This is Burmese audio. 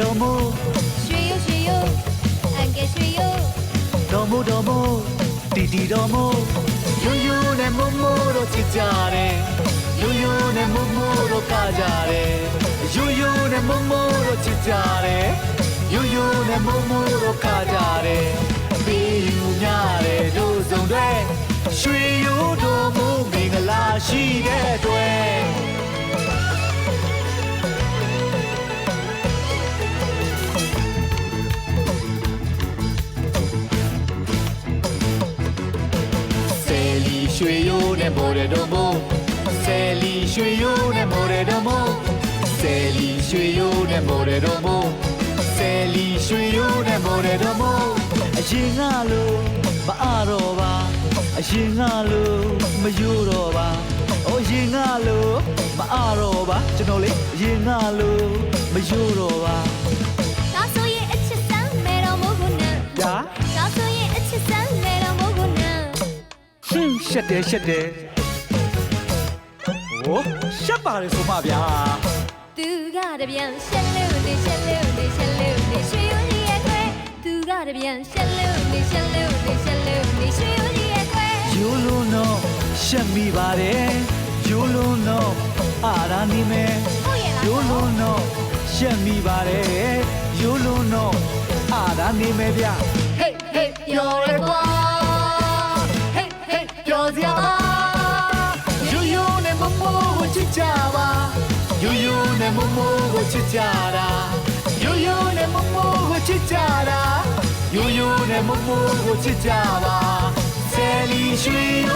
တော်မို့ရွှေရုပ်ရွှေရုပ်အန်ကယ်ရွှေရုပ်တော်မို့တော်မို့တီတီတော်မို့ယိုယိုနဲ့မို့မို့တော့ချစ်ကြတယ်ယိုယိုနဲ့မို့မို့တော့ကကြတယ်ယိုယိုနဲ့မို့မို့တော့ချစ်ကြတယ်ယိုယိုနဲ့မို့မို့တော့ကကြတယ် ရိုးနဲ့မော်ရတော်မို့ဆယ်လီရွှေရိုးနဲ့မော်ရတော်မို့ဆယ်လီရွှေရိုးနဲ့မော်ရတော်မို့ဆယ်လီရွှေရိုးနဲ့မော်ရတော်မို့အရင်ကလို့မအားတော့ပါအရင်ကလို့မယိုးတော့ပါအိုအရင်ကလို့မအားတော့ပါကျွန်တော်လေအရင်ကလို့မယိုးတော့ပါဒါဆိုရင်အချစ်စမ်းမဲတော်မို့ခုနံညာ ရှက်တယ်ရှက်တယ်ဟိုရှက်ပါတယ်ဆိုမှဗျာသူကတပြန်ရှက်လို့နေရှက်လို့နေရှက်လို့နေရွှေရုပ်ရဲ့ခွဲသူကတပြန်ရှက်လို့နေရှက်လို့နေရှက်လို့နေရွှေရုပ်ရဲ့ခွဲယိုလုံးတော့ရှက်မိပါတယ်ယိုလုံးတော့အာရနေမယ်ဟုတ်ရဲ့လားယိုလုံးတော့ရှက်မိပါတယ်ယိုလုံးတော့အာရနေမယ်ဗျဟေးဟေးပြောရဲကွာဟေး ဟေးပြောစရာပါယိုယိုနဲ့မမိုးကိုချစ်ကြပါယိုယိုနဲ့မမိုးကိုချစ်ကြတာယိုယိုနဲ့မမိုးကိုချစ်ကြတာယိုယိုနဲ့မမိုးကိုချစ်ကြပါဆယ်လီရွှေရို